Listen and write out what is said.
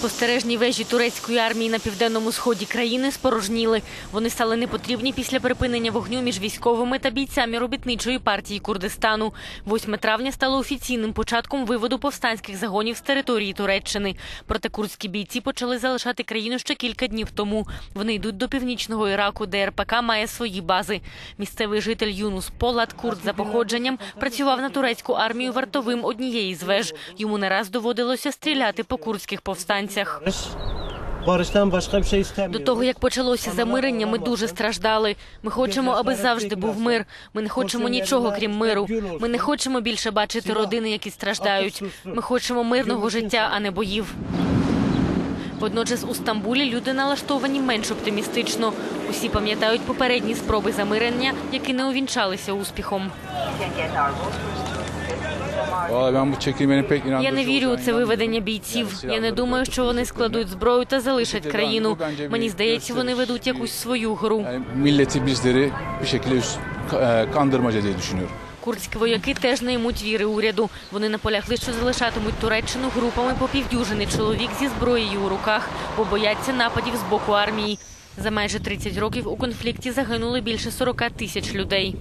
Спостережні вежі турецької армії на південному сході країни спорожніли. Вони стали непотрібні після припинення вогню між військовими та бійцями робітничої партії Курдистану. 8 травня стало офіційним початком виводу повстанських загонів з території Туреччини. Проте курдські бійці почали залишати країну ще кілька днів тому. Вони йдуть до північного Іраку, де РПК має свої бази. Місцевий житель Юнус Полат Курд за походженням працював на турецьку армію вартовим однієї з веж. Йому не раз доводилося стріляти по курдських повстанцях. Şey. До того як почалося замирення, ми дуже страждали. Ми хочемо, аби завжди був мир. Ми не хочемо нічого крім миру. Ми не хочемо більше бачити родини, які страждають. Ми хочемо мирного життя, а не боїв. Водночас у Стамбулі люди налаштовані менш оптимістично. Усі пам'ятають попередні спроби замирення, які не увінчалися успіхом. Я не вірю у це виведення бійців. Я не думаю, що вони складуть зброю та залишать країну. Мені здається, вони ведуть якусь свою гру. Şekilde üst, e, kandırmaca diye düşünüyorum. Курдські вояки теж не ймуть віри уряду. Вони наполягли, що залишатимуть Туреччину групами по півдюжини чоловік зі зброєю у руках, бо бояться нападів з боку армії. За майже 30 років у конфлікті загинули більше 40 тисяч людей.